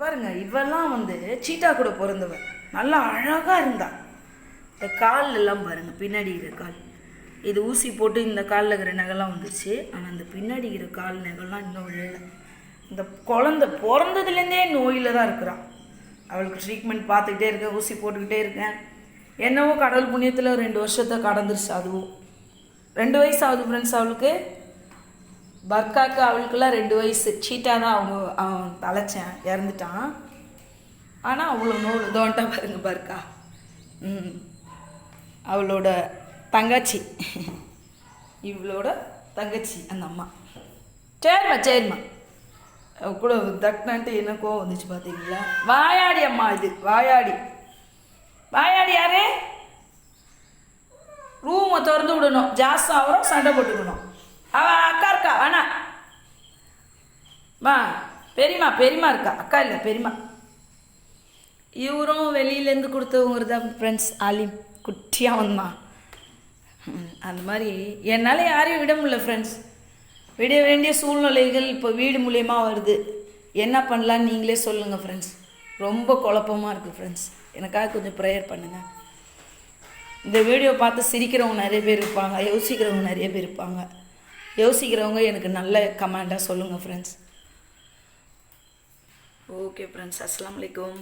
பாருங்க இவெல்லாம் வந்து சீட்டா கூட பிறந்தவ நல்லா அழகாக இருந்தா. இந்த கால் எல்லாம் பாருங்க பின்னாடி இருக்கிற கால். இது ஊசி போட்டு இந்த காலில் இருக்கிற நகைலாம் வந்துருச்சு. ஆனால் அந்த பின்னாடி இருக்கிற கால் நகைலாம் இன்னும் இல்லை இந்த குழந்தை பிறந்ததுலேருந்தே நோயில் தான் இருக்கிறான் அவளுக்கு ட்ரீட்மெண்ட் பார்த்துக்கிட்டே இருக்கேன் ஊசி போட்டுக்கிட்டே இருக்கேன். என்னவோ கடவுள் புண்ணியத்தில் ரெண்டு வருஷத்தை கடந்துருச்சு அதுவும். ரெண்டு வயசு ஆகுது ஃப்ரெண்ட்ஸ் அவளுக்கு. பர்காக்கு அவளுக்குலாம் ரெண்டு வயசு. சீட்டாக தான் அவங்க அவன் தலைச்சேன். இறந்துட்டான். ஆனால் அவ்வளோ நூல் தோண்டா பாருங்க பர்கா. ம். அவளோட தங்கச்சி. இவளோட தங்கச்சி அந்த அம்மா. சரிம்மா சரிம்மா கூட தட்டினான்ட்டு என்ன கோவம் வந்துச்சு பார்த்தீங்களா வாயாடி அம்மா இது வாயாடி. வாயாடி யாரு? ரூமை திறந்து விடணும். ஜாஸ்தி ஆகிறோம் சண்டை போட்டுக்கணும். அவ வா பெரியம்மா பெரியம்மா இருக்கா? அக்கா இல்லை பெரியம்மா. இவரும் வெளியிலேருந்து கொடுத்தவங்க தான் ஃப்ரெண்ட்ஸ் ஆலிம் குட்டியாக வந்தான். அந்த மாதிரி. என்னால் யாரையும் விட முடியல ஃப்ரெண்ட்ஸ் விட வேண்டிய சூழ்நிலைகள் இப்போ வீடு மூலயமா வருது. என்ன பண்ணலான்னு நீங்களே சொல்லுங்கள் ஃப்ரெண்ட்ஸ் ரொம்ப குழப்பமாக இருக்குது ஃப்ரெண்ட்ஸ் எனக்காக கொஞ்சம் ப்ரேயர் பண்ணுங்கள் இந்த வீடியோ பார்த்து சிரிக்கிறவங்க நிறைய பேர் இருப்பாங்க யோசிக்கிறவங்க நிறைய பேர் இருப்பாங்க. யோசிக்கிறவங்க எனக்கு நல்ல கமெண்டாக சொல்லுங்கள் ஃப்ரெண்ட்ஸ் ஓகே ஃப்ரெண்ட்ஸ் அஸ்லாம் வலைக்கம்